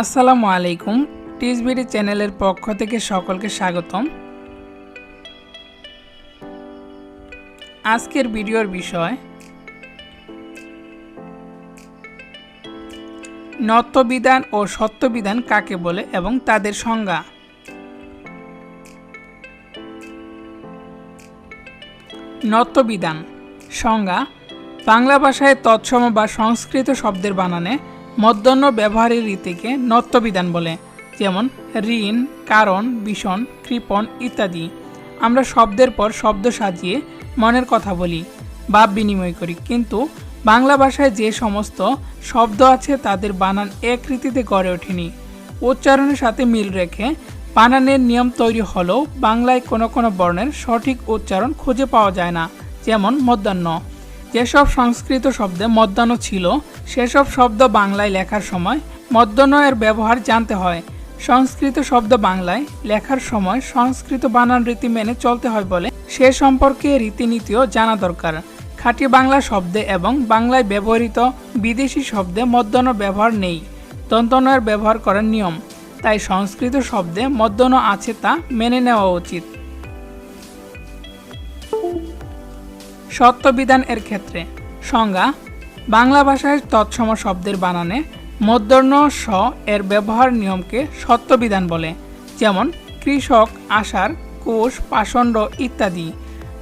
আসসালামু আলাইকুম, টিসবিডি চ্যানেলের পক্ষ থেকে সকলকে স্বাগতম। আজকের ভিডিওর বিষয় নত্যবিধান ও সত্যবিধান কাকে বলে এবং তাদের সংজ্ঞা? নত্যবিধান সংজ্ঞা, বাংলা ভাষায় তৎসম বা সংস্কৃত শব্দের বানানে মধ্যাহ্ন ব্যবহারের রীতিকে নত্যবিধান বলে, যেমন ঋণ, কারণ ভীষণ কৃপণ ইত্যাদি। আমরা শব্দের পর শব্দ সাজিয়ে মনের কথা বলি, ভাব বিনিময় করি। কিন্তু বাংলা ভাষায় যে সমস্ত শব্দ আছে তাদের বানান এক রীতিতে গড়ে ওঠেনি। উচ্চারণের সাথে মিল রেখে বানানের নিয়ম তৈরি হলেও বাংলায় কোনো কোনো বর্ণের সঠিক উচ্চারণ খুঁজে পাওয়া যায় না, যেমন মধ্যাহ্ন। যেসব সংস্কৃত শব্দে মধ্যাহ্ন ছিল, সেসব শব্দ বাংলায় লেখার সময় মধ্যাহ্ন এর ব্যবহার জানতে হয়। সংস্কৃত শব্দ বাংলায় লেখার সময় সংস্কৃত বানান রীতি মেনে চলতে হয় বলে সে সম্পর্কে রীতিনীতিও জানা দরকার। খাঁটি বাংলা শব্দে এবং বাংলায় ব্যবহৃত বিদেশি শব্দে মধ্যাহ্ন ব্যবহার নেই। দন্তনয়ের ব্যবহার করার নিয়ম। তাই সংস্কৃত শব্দে মধ্যাহ্ন আছে তা মেনে নেওয়া উচিত। সত্যবিধান এর ক্ষেত্রে। সংজ্ঞা, বাংলা ভাষায় তৎসম শব্দের বানানে মধ্যাহ্ন স এর ব্যবহার নিয়মকে সত্যবিধান বলে। যেমন, কৃষক, আষাঢ়, কোষ, পাষণ্ড ইত্যাদি।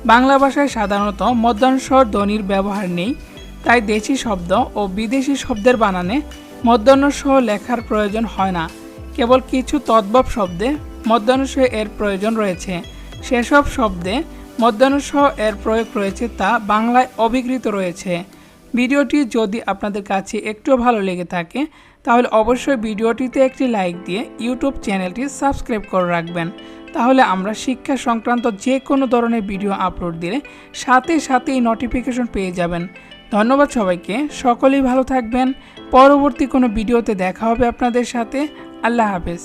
বাংলা ভাষায় সাধারণত মধ্যাংশ ধ্বনির ব্যবহার নেই, তাই দেশি শব্দ ও বিদেশি শব্দের বানানে মধ্যাহ্ন সহ লেখার প্রয়োজন হয় না। কেবল কিছু তদ্ভব শব্দে মধ্যাহ্ন এর প্রয়োজন রয়েছে। সেসব শব্দে মধ্যাহ্নস এর প্রয়োগ রয়েছে তা বাংলায় অভিকৃত রয়েছে। ভিডিওটি যদি আপনাদের কাছে একটু ভালো লেগে থাকে, তাহলে অবশ্যই ভিডিওটিতে একটি লাইক দিয়ে ইউটিউব চ্যানেলটি সাবস্ক্রাইব করে রাখবেন। তাহলে আমরা শিক্ষা সংক্রান্ত যে কোনো ধরনের ভিডিও আপলোড দিলে সাথে সাথেই নোটিফিকেশন পেয়ে যাবেন। ধন্যবাদ সবাইকে, সকলেই ভালো থাকবেন। পরবর্তী কোনো ভিডিওতে দেখা হবে আপনাদের সাথে। আল্লাহ হাফেজ।